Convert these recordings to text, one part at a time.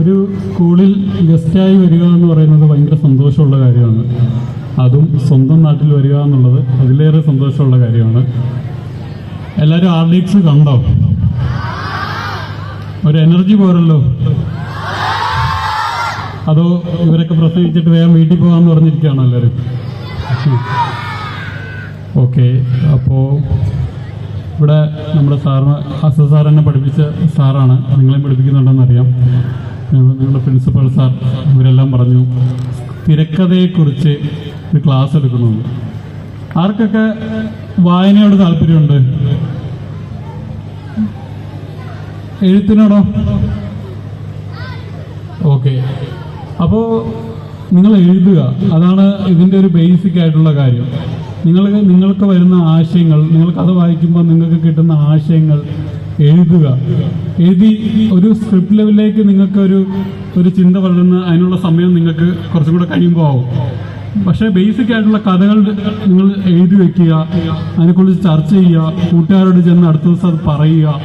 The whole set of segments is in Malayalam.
ഒരു സ്കൂളിൽ ഗസ്റ്റായി വരിക എന്ന് പറയുന്നത് ഭയങ്കര സന്തോഷമുള്ള കാര്യമാണ്. അതും സ്വന്തം നാട്ടിൽ വരിക എന്നുള്ളത് അതിലേറെ സന്തോഷമുള്ള കാര്യമാണ്. എല്ലാവരും ആർഡിക്സ് കണ്ടോ? ഒരു എനർജി പോരല്ലോ? അതോ ഇവരൊക്കെ പ്രസംഗിച്ചിട്ട് വേഗം വീട്ടിൽ പോകാമെന്ന് പറഞ്ഞിരിക്കുകയാണോ എല്ലാവരും ഓക്കെ അപ്പോൾ ഇവിടെ നമ്മുടെ സാറിന് അസ സാറിനെ പഠിപ്പിച്ച സാറാണ്. നിങ്ങളെ പഠിപ്പിക്കുന്നുണ്ടെന്ന് അറിയാം നിങ്ങളുടെ പ്രിൻസിപ്പൽ സാർ ഇവരെല്ലാം പറഞ്ഞു തിരക്കഥയെക്കുറിച്ച് ഒരു ക്ലാസ് എടുക്കണമെന്ന് ആർക്കൊക്കെ വായനയോട് താല്പര്യമുണ്ട്? എഴുത്തിനോടോ ഓക്കെ അപ്പോൾ നിങ്ങൾ എഴുതുക. അതാണ് ഇതിന്റെ ഒരു ബേസിക് ആയിട്ടുള്ള കാര്യം. നിങ്ങൾ നിങ്ങൾക്ക് വരുന്ന ആശയങ്ങൾ നിങ്ങൾ കഥ വായിക്കുമ്പോൾ നിങ്ങൾക്ക് കിട്ടുന്ന ആശയങ്ങൾ എഴുതുക. എഴുതി ഒരു സ്ക്രിപ്റ്റ് ലെവലിലേക്ക് നിങ്ങൾക്ക് ഒരു ഒരു ചിന്ത വളരുന്ന അതിനുള്ള സമയം നിങ്ങൾക്ക് കുറച്ചും കൂടെ കഴിയുമ്പോൾ ആവും. പക്ഷേ ബേസിക് ആയിട്ടുള്ള കഥകൾ നിങ്ങൾ എഴുതി വെക്കുക അതിനെക്കുറിച്ച് ചർച്ച ചെയ്യുക കൂട്ടുകാരോട് ചെന്ന് അടുത്ത ദിവസം അത് പറയുക.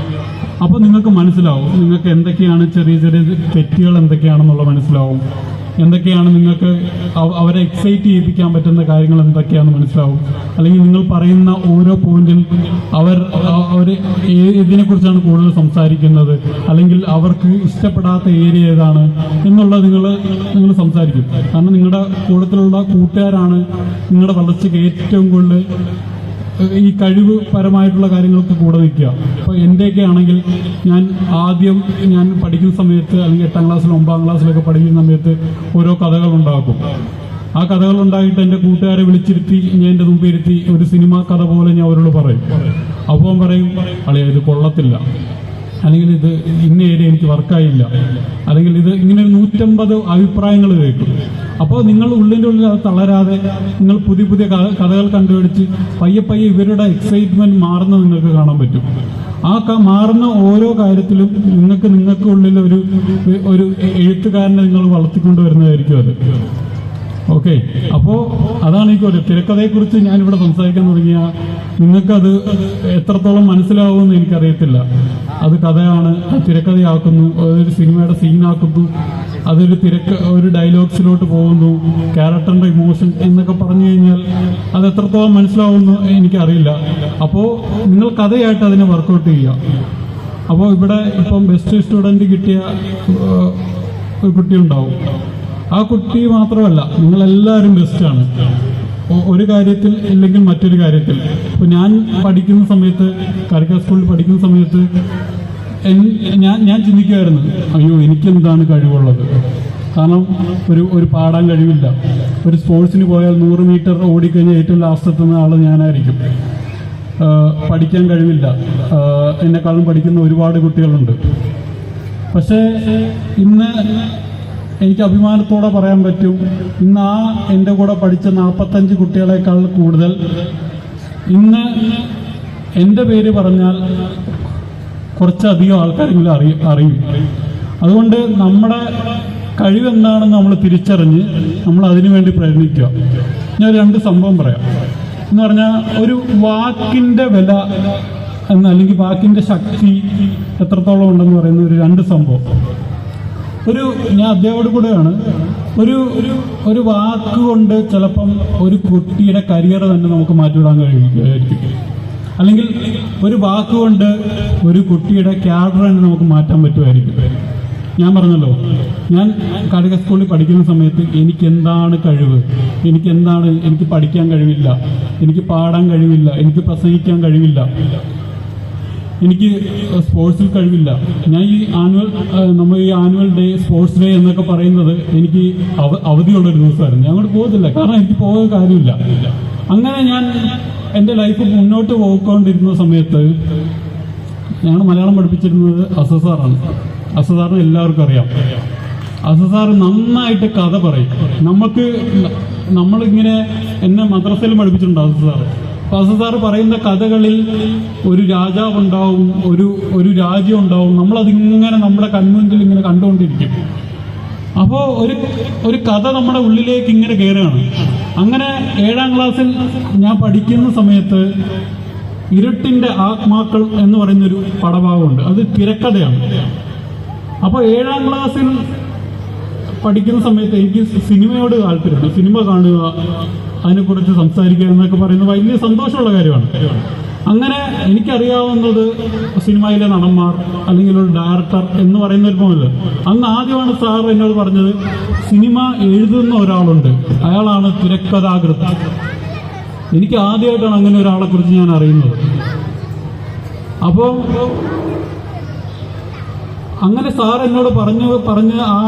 അപ്പോൾ നിങ്ങൾക്ക് മനസ്സിലാവും നിങ്ങൾക്ക് എന്തൊക്കെയാണ് ചെറിയ ചെറിയ തെറ്റുകൾ എന്തൊക്കെയാണെന്നുള്ള മനസ്സിലാവും. എന്തൊക്കെയാണ് നിങ്ങൾക്ക് അവരെ എക്സൈറ്റ് ചെയ്യിപ്പിക്കാൻ പറ്റുന്ന കാര്യങ്ങൾ എന്തൊക്കെയാണെന്ന് മനസ്സിലാവും? അല്ലെങ്കിൽ നിങ്ങൾ പറയുന്ന ഓരോ പോയിന്റിൽ അവർ അവർ ഇതിനെക്കുറിച്ചാണ് കൂടുതൽ സംസാരിക്കുന്നത്. അല്ലെങ്കിൽ അവർക്ക് ഇഷ്ടപ്പെടാത്ത ഏരിയ ഏതാണ് എന്നുള്ളത് നിങ്ങൾ നിങ്ങൾ സംസാരിക്കും. കാരണം നിങ്ങളുടെ കൂട്ടത്തിലുള്ള കൂട്ടുകാരാണ് നിങ്ങളുടെ വളർച്ചയ്ക്ക് ഏറ്റവും കൂടുതൽ ഈ കഴിവ് പരമായിട്ടുള്ള കാര്യങ്ങൾക്ക് കൂടെ നിൽക്കുക അപ്പോൾ എന്റെയൊക്കെ ആണെങ്കിൽ ഞാൻ ആദ്യം ഞാൻ പഠിക്കുന്ന സമയത്ത് അല്ലെങ്കിൽ എട്ടാം ക്ലാസ്സിലും ഒമ്പതാം ക്ലാസ്സിലൊക്കെ പഠിക്കുന്ന സമയത്ത് ഓരോ കഥകൾ ഉണ്ടാക്കും. ആ കഥകൾ ഉണ്ടായിട്ട് എന്റെ കൂട്ടുകാരെ വിളിച്ചിരുത്തി ഞാൻ എന്റെ മുമ്പ് ഇരുത്തി ഒരു സിനിമ കഥ പോലെ ഞാൻ അവരോട് പറയും. അപ്പോൾ പറയും അളിയ ഇത് കൊള്ളത്തില്ല. അല്ലെങ്കിൽ ഇത് ഇന്ന ഏരിയ എനിക്ക് വർക്കായില്ല. അല്ലെങ്കിൽ ഇത് ഇങ്ങനെ ഒരു നൂറ്റമ്പത് അഭിപ്രായങ്ങൾ കേൾക്കും അപ്പോൾ നിങ്ങൾ ഉള്ളിന്റെ ഉള്ളിൽ അത് തളരാതെ നിങ്ങൾ പുതിയ പുതിയ കഥകൾ കണ്ടുപിടിച്ച് പയ്യെ പയ്യെ ഇവരുടെ എക്സൈറ്റ്മെന്റ് മാറുന്നത് നിങ്ങൾക്ക് കാണാൻ പറ്റും. ആ ക- മാറുന്ന ഓരോ കാര്യത്തിലും നിങ്ങൾക്ക് നിങ്ങൾക്ക് ഉള്ളിൽ ഒരു ഒരു എഴുത്തുകാരനെ നിങ്ങൾ വളർത്തിക്കൊണ്ട് വരുന്നതായിരിക്കും അത്. ഓക്കെ. അപ്പോൾ അതാണ് ഈ ഒരു തിരക്കഥയെക്കുറിച്ച് ഞാനിവിടെ സംസാരിക്കാൻ തുടങ്ങിയ നിങ്ങൾക്കത് എത്രത്തോളം മനസ്സിലാവുമെന്ന് എനിക്കറിയത്തില്ല. അത് കഥയാണ് തിരക്കഥയാക്കുന്നു അതൊരു സിനിമയുടെ സീനാക്കുന്നു അതൊരു തിരക്ക് ഒരു ഡയലോഗ്സിലോട്ട് പോകുന്നു ക്യാരക്ടറിന്റെ ഇമോഷൻ എന്നൊക്കെ പറഞ്ഞു കഴിഞ്ഞാൽ അത് എത്രത്തോളം മനസ്സിലാവുമെന്ന് എനിക്കറിയില്ല. അപ്പോൾ നിങ്ങൾ കഥയായിട്ട് അതിനെ വർക്കൗട്ട് ചെയ്യുക. അപ്പോൾ ഇവിടെ ഇപ്പം ബെസ്റ്റ് സ്റ്റുഡന്റ് കിട്ടിയ ഒരു കുട്ടി ഉണ്ടാവും ആ കുട്ടി മാത്രമല്ല നിങ്ങളെല്ലാവരും ബെസ്റ്റാണ് ഒരു കാര്യത്തിൽ അല്ലെങ്കിൽ മറ്റൊരു കാര്യത്തിൽ. ഇപ്പൊ ഞാൻ പഠിക്കുന്ന സമയത്ത് കാരിക്ക സ്കൂളിൽ പഠിക്കുന്ന സമയത്ത് ഞാൻ ഞാൻ ചിന്തിക്കുമായിരുന്നു അയ്യോ എനിക്കെന്താണ് കഴിവുള്ളത്? കാരണം ഒരു ഒരു പാടാൻ കഴിവില്ല. ഒരു സ്പോർട്സിന് പോയാൽ നൂറ് മീറ്റർ ഓടിക്കഴിഞ്ഞാൽ ഏറ്റവും ലാസ്റ്റ് എത്തുന്ന ആൾ ഞാനായിരിക്കും. പഠിക്കാൻ കഴിവില്ല. എന്നെക്കാളും പഠിക്കുന്ന ഒരുപാട് കുട്ടികളുണ്ട്. പക്ഷേ ഇന്ന് എനിക്ക് അഭിമാനത്തോടെ പറയാൻ പറ്റും. ഇന്ന് ആ എന്റെ കൂടെ പഠിച്ച നാൽപ്പത്തഞ്ച് കുട്ടികളെക്കാൾ കൂടുതൽ. ഇന്ന് എന്റെ പേര് പറഞ്ഞാൽ കുറച്ചധികം ആൾക്കാരെങ്കിലും അറിയും അറിയും. അതുകൊണ്ട് നമ്മുടെ കഴിവെന്താണെന്ന് നമ്മൾ തിരിച്ചറിഞ്ഞ് നമ്മൾ അതിനുവേണ്ടി പ്രയത്നിക്കുക. ഞാൻ രണ്ട് സംഭവം പറയാം. എന്ന് പറഞ്ഞാൽ ഒരു വാക്കിന്റെ വില എന്ന് അല്ലെങ്കിൽ വാക്കിന്റെ ശക്തി എത്രത്തോളം ഉണ്ടെന്ന് പറയുന്ന ഒരു രണ്ട് സംഭവം. ഒരു ഞാൻ അദ്ദേഹത്തോട് കൂടെയാണ്. ഒരു ഒരു ഒരു വാക്കുകൊണ്ട് ചിലപ്പം ഒരു കുട്ടിയുടെ കരിയർ തന്നെ നമുക്ക് മാറ്റിവിടാൻ കഴിയുമായിരിക്കും അല്ലെങ്കിൽ ഒരു വാക്കുകൊണ്ട് ഒരു കുട്ടിയുടെ ക്യാഡർ തന്നെ നമുക്ക് മാറ്റാൻ പറ്റുമായിരിക്കും. ഞാൻ പറഞ്ഞല്ലോ ഞാൻ കാലിക സ്കൂളിൽ പഠിക്കുന്ന സമയത്ത് എനിക്ക് എന്താണ് കഴിവ്? എനിക്ക് എന്താണ് എനിക്ക് പഠിക്കാൻ കഴിവില്ല. എനിക്ക് പാടാൻ കഴിവില്ല. എനിക്ക് പ്രസംഗിക്കാൻ കഴിവില്ല. എനിക്ക് സ്പോർട്സിൽ കഴിവില്ല. ഞാൻ ഈ ആനുവൽ നമ്മൾ ഈ ആനുവൽ ഡേ സ്പോർട്സ് ഡേ എന്നൊക്കെ പറയുന്നത് എനിക്ക് അവ അവധിയുള്ളൊരു ദിവസമായിരുന്നു. ഞാൻ അങ്ങോട്ട് പോകത്തില്ല. കാരണം എനിക്ക് പോകാൻ കാര്യമില്ല. അങ്ങനെ ഞാൻ എന്റെ ലൈഫ് മുന്നോട്ട് പോയിക്കൊണ്ടിരുന്ന സമയത്ത് ഞാൻ മലയാളം പഠിപ്പിച്ചിരുന്നത് അസസാറാണ് അസസാറിന് എല്ലാവർക്കും അറിയാം. അസസാർ നന്നായിട്ട് കഥ പറയും. നമുക്ക് നമ്മളിങ്ങനെ എന്നെ മദ്രസയിൽ പഠിപ്പിച്ചിട്ടുണ്ട് അസസാർ. അസസാർ പറയുന്ന കഥകളിൽ ഒരു രാജാവ് ഉണ്ടാവും ഒരു ഒരു രാജ്യം ഉണ്ടാവും നമ്മളതിങ്ങനെ നമ്മുടെ കൺമുൻപിൽ ഇങ്ങനെ കണ്ടുകൊണ്ടിരിക്കും. അപ്പോൾ ഒരു ഒരു കഥ നമ്മുടെ ഉള്ളിലേക്ക് ഇങ്ങനെ കയറുകയാണ് അങ്ങനെ ഏഴാം ക്ലാസ്സിൽ ഞാൻ പഠിക്കുന്ന സമയത്ത് ഇരുട്ടിന്റെ ആത്മാക്കൾ എന്ന് പറയുന്നൊരു പടഭാഗമുണ്ട്. അത് തിരക്കഥയാണ്. അപ്പോൾ ഏഴാം ക്ലാസ്സിൽ പഠിക്കുന്ന സമയത്ത് എനിക്ക് സിനിമയോട് താല്പര്യമുണ്ട്. സിനിമ കാണുക അതിനെക്കുറിച്ച് സംസാരിക്കുക എന്നൊക്കെ പറയുന്നത് വലിയ സന്തോഷമുള്ള കാര്യമാണ്. അങ്ങനെ എനിക്കറിയാവുന്നത് സിനിമയിലെ നടന്മാർ അല്ലെങ്കിൽ ഒരു ഡയറക്ടർ എന്ന് പറയുന്ന ഒരു പോലല്ല അന്ന് ആദ്യമാണ് സാർ എന്നോട് പറഞ്ഞത് സിനിമ എഴുതുന്ന ഒരാളുണ്ട്. അയാളാണ് തിരക്കഥാകൃത്ത്. എനിക്ക് ആദ്യമായിട്ടാണ് അങ്ങനെ ഒരാളെ കുറിച്ച് ഞാൻ അറിയുന്നത്. അപ്പോൾ അങ്ങനെ സാർ എന്നോട് പറഞ്ഞു പറഞ്ഞ് ആ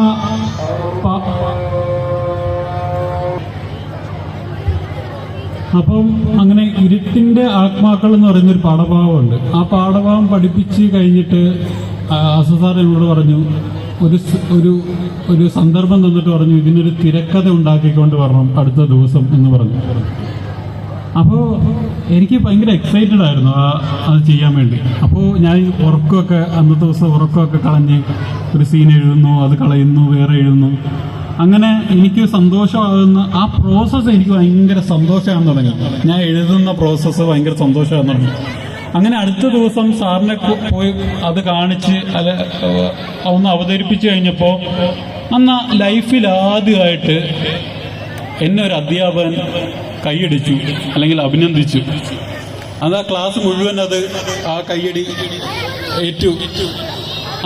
അപ്പം അങ്ങനെ ഇരുട്ടിന്റെ ആത്മാക്കൾ എന്ന് പറയുന്ന ഒരു പാഠഭാഗമുണ്ട്. ആ പാഠഭാഗം പഠിപ്പിച്ച് കഴിഞ്ഞിട്ട് അസസാർ എന്നോട് പറഞ്ഞു ഒരു ഒരു ഒരു സന്ദർഭം തന്നിട്ട് പറഞ്ഞു ഇതിനൊരു തിരക്കഥ ഉണ്ടാക്കിക്കൊണ്ട് വരണം അടുത്ത ദിവസം എന്ന് പറഞ്ഞു. അപ്പോൾ എനിക്ക് ഭയങ്കര എക്സൈറ്റഡ് ആയിരുന്നു ആ അത് ചെയ്യാൻ വേണ്ടി. അപ്പോൾ ഞാൻ ഉറക്കമൊക്കെ അന്നത്തെ ദിവസം ഉറക്കമൊക്കെ കളഞ്ഞ് ഒരു സീൻ എഴുതുന്നു അത് കളയുന്നു വേറെ എഴുതുന്നു. അങ്ങനെ എനിക്ക് സന്തോഷമാകുന്ന ആ പ്രോസസ്സ് എനിക്ക് ഭയങ്കര സന്തോഷമാകാൻ തുടങ്ങി. ഞാൻ എഴുതുന്ന പ്രോസസ്സ് ഭയങ്കര സന്തോഷമാകാൻ തുടങ്ങി. അങ്ങനെ അടുത്ത ദിവസം സാറിനെ പോയി അത് കാണിച്ച് അല്ല ഒന്ന് അവതരിപ്പിച്ചു കഴിഞ്ഞപ്പോൾ അന്ന് ലൈഫിൽ ആദ്യമായിട്ട് എന്നെ ഒരു അധ്യാപകൻ കൈയടിച്ചു അല്ലെങ്കിൽ അഭിനന്ദിച്ചു. അത് ആ ക്ലാസ് മുഴുവൻ അത് ആ കൈയടി ഏറ്റു.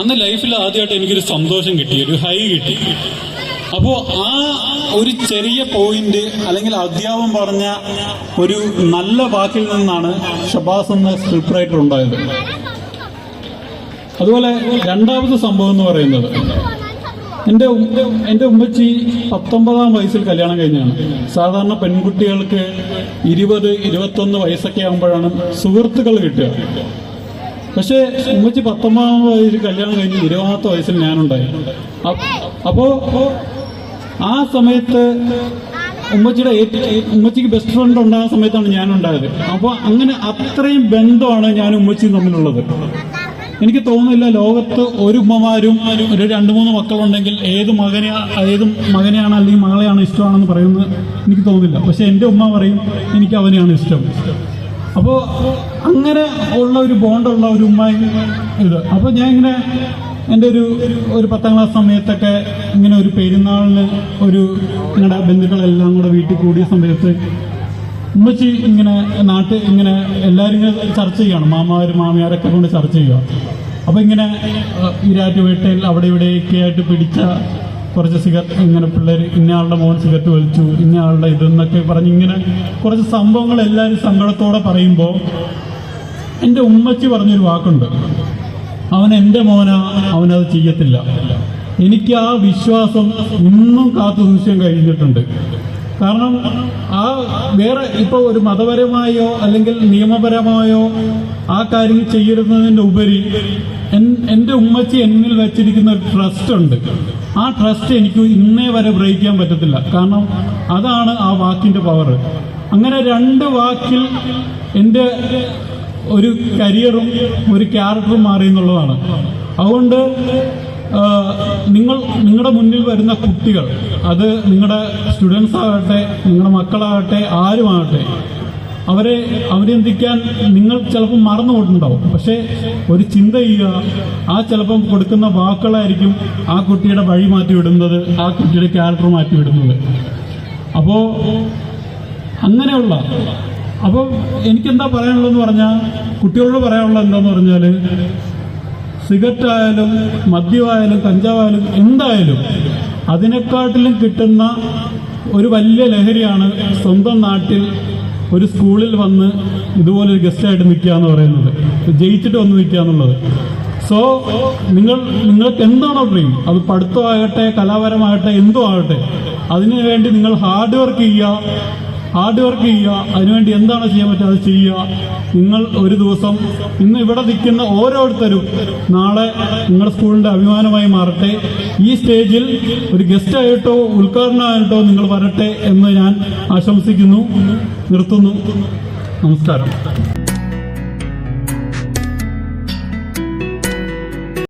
അന്ന് ലൈഫിൽ ആദ്യമായിട്ട് എനിക്കൊരു സന്തോഷം കിട്ടി ഒരു ഹൈ കിട്ടി. അപ്പോൾ ആ ഒരു ചെറിയ പോയിന്റ് അല്ലെങ്കിൽ അധ്യാപം പറഞ്ഞ ഒരു നല്ല വാക്കിൽ നിന്നാണ് ഷബാസ് എന്ന സ്ക്രിപ്റ്റ് റൈറ്റർ ഉണ്ടായത്. അതുപോലെ രണ്ടാമത്തെ സംഭവം എന്ന് പറയുന്നത് എന്റെ എന്റെ ഉമ്മച്ചി പത്തൊമ്പതാം വയസ്സിൽ കല്യാണം കഴിഞ്ഞാണ്. സാധാരണ പെൺകുട്ടികൾക്ക് ഇരുപത് ഇരുപത്തൊന്ന് വയസ്സൊക്കെ ആകുമ്പോഴാണ് സുഹൃത്തുക്കൾ കിട്ടുക. പക്ഷേ ഉമ്മച്ചി പത്തൊമ്പതാം വയസ്സിൽ കല്യാണം കഴിഞ്ഞ് ഇരുപതാമത്തെ വയസ്സിൽ ഞാനുണ്ടായി. അപ്പോൾ അപ്പോ ആ സമയത്ത് ഉമ്മച്ചിയുടെ ഉമ്മച്ചിക്ക് ബെസ്റ്റ് ഫ്രണ്ട് ഉണ്ടാകുന്ന സമയത്താണ് ഞാനുണ്ടായത്. അപ്പോൾ അങ്ങനെ അത്രയും ബന്ധമാണ് ഞാൻ ഉമ്മച്ചിയും തമ്മിലുള്ളത്. എനിക്ക് തോന്നുന്നില്ല ലോകത്ത് ഒരു ഉമ്മമാരും ഒരു രണ്ട് മൂന്ന് മക്കളുണ്ടെങ്കിൽ ഏത് മകനെ ഏത് മകനെയാണ് അല്ലെങ്കിൽ മകളെയാണ് ഇഷ്ടമാണെന്ന് പറയുന്നത് എനിക്ക് തോന്നുന്നില്ല. പക്ഷെ എന്റെ ഉമ്മ പറയും എനിക്ക് അവനെയാണ് ഇഷ്ടം. അപ്പോൾ അങ്ങനെ ഉള്ള ഒരു ബോണ്ടുള്ള ഒരു ഉമ്മ ഇത്. അപ്പോൾ ഞാൻ ഇങ്ങനെ എന്റെ ഒരു ഒരു പത്താം ക്ലാസ് സമയത്തൊക്കെ ഇങ്ങനെ ഒരു പെരുന്നാളിന് ഒരു ഞങ്ങളുടെ ബന്ധുക്കളെല്ലാം കൂടെ വീട്ടിൽ കൂടിയ സമയത്ത് ഉമ്മച്ചി ഇങ്ങനെ നാട്ടിൽ ഇങ്ങനെ എല്ലാവരും ഇങ്ങനെ ചർച്ച ചെയ്യണം. മാമാരും മാമിയാരൊക്കെ കൊണ്ട് ചർച്ച ചെയ്യുക. അപ്പോൾ ഇങ്ങനെ ഈരാറ്റുപേട്ടയിൽ അവിടെ ഇവിടെയൊക്കെ ആയിട്ട് പിടിച്ച കുറച്ച് സിഗരറ്റ് ഇങ്ങനെ പിള്ളേർ ഇന്നയാളുടെ മോൻ സിഗരറ്റ് വലിച്ചു ഇന്നയാളുടെ ഇതെന്നൊക്കെ പറഞ്ഞ് ഇങ്ങനെ കുറച്ച് സംഭവങ്ങൾ എല്ലാവരും സങ്കടത്തോടെ പറയുമ്പോൾ എന്റെ ഉമ്മച്ചി പറഞ്ഞൊരു വാക്കുണ്ട്. അവൻ എന്റെ മോനാ അവനത് ചെയ്യത്തില്ല. എനിക്ക് ആ വിശ്വാസം ഇന്നും കാത്തു സൂക്ഷിക്കാൻ കഴിഞ്ഞിട്ടുണ്ട്. കാരണം ആ വേറെ ഇപ്പോൾ ഒരു മതപരമായോ അല്ലെങ്കിൽ നിയമപരമായോ ആ കാര്യം ചെയ്യരുന്നതിന്റെ ഉപരി എന്റെ ഉമ്മച്ചി എന്നിൽ വെച്ചിരിക്കുന്ന ഒരു ട്രസ്റ്റ് ഉണ്ട്. ആ ട്രസ്റ്റ് എനിക്ക് ഇന്നേ വരെ ബ്രേക്ക് ചെയ്യാൻ പറ്റത്തില്ല. കാരണം അതാണ് ആ വാക്കിന്റെ പവർ അങ്ങനെ രണ്ട് വാക്കിൽ എന്റെ ഒരു കരിയറും ഒരു ക്യാരക്ടറും മാറി എന്നുള്ളതാണ്. അതുകൊണ്ട് നിങ്ങൾ നിങ്ങളുടെ മുന്നിൽ വരുന്ന കുട്ടികൾ അത് നിങ്ങളുടെ സ്റ്റുഡൻസ് ആകട്ടെ നിങ്ങളുടെ മക്കളാകട്ടെ ആരുമാകട്ടെ അവരെ അവരെന്തിക്കാൻ നിങ്ങൾ ചിലപ്പം മറന്നു പോയിട്ടുണ്ടാവും. പക്ഷേ ഒരു ചിന്ത ചെയ്യുക ആ ചിലപ്പം കൊടുക്കുന്ന വാക്കുകളായിരിക്കും ആ കുട്ടിയുടെ വഴി മാറ്റി വിടുന്നത് ആ കുട്ടിയുടെ ക്യാരക്ടർ മാറ്റി വിടുന്നത്. അപ്പോൾ അങ്ങനെയുള്ള അപ്പോൾ എനിക്കെന്താ പറയാനുള്ളതെന്ന് പറഞ്ഞാൽ കുട്ടികളോട് പറയാനുള്ളത് എന്താന്ന് പറഞ്ഞാൽ സിഗരറ്റ് ആയാലും മദ്യമായാലും കഞ്ചാവായാലും എന്തായാലും അതിനെക്കാട്ടിലും കിട്ടുന്ന ഒരു വലിയ ലഹരിയാണ് സ്വന്തം നാട്ടിൽ ഒരു സ്കൂളിൽ വന്ന് ഇതുപോലെ ഒരു ഗസ്റ്റായിട്ട് നിൽക്കുക എന്ന് പറയുന്നത്. ജയിച്ചിട്ട് വന്ന് നിൽക്കുക എന്നുള്ളത്. സോ നിങ്ങൾ നിങ്ങൾക്ക് എന്താണോ ഡ്രീം അത് പഠിത്തമാകട്ടെ കലാപരമാകട്ടെ എന്തോ ആകട്ടെ അതിനു വേണ്ടി നിങ്ങൾ ഹാർഡ് വർക്ക് ചെയ്യുക ഹാർഡ് വർക്ക് ചെയ്യുക. അതിനുവേണ്ടി എന്താണ് ചെയ്യാൻ പറ്റുക? അത് ചെയ്യുക. നിങ്ങൾ ഒരു ദിവസം ഇന്ന് ഇവിടെ നിൽക്കുന്ന ഓരോരുത്തരും നാളെ നിങ്ങളുടെ സ്കൂളിന്റെ അഭിമാനമായി മാറട്ടെ. ഈ സ്റ്റേജിൽ ഒരു ഗസ്റ്റ് ആയിട്ടോ ഉദ്ഘാടനമായിട്ടോ നിങ്ങൾ വരട്ടെ എന്ന് ഞാൻ ആശംസിക്കുന്നു നിർത്തുന്നു. നമസ്കാരം.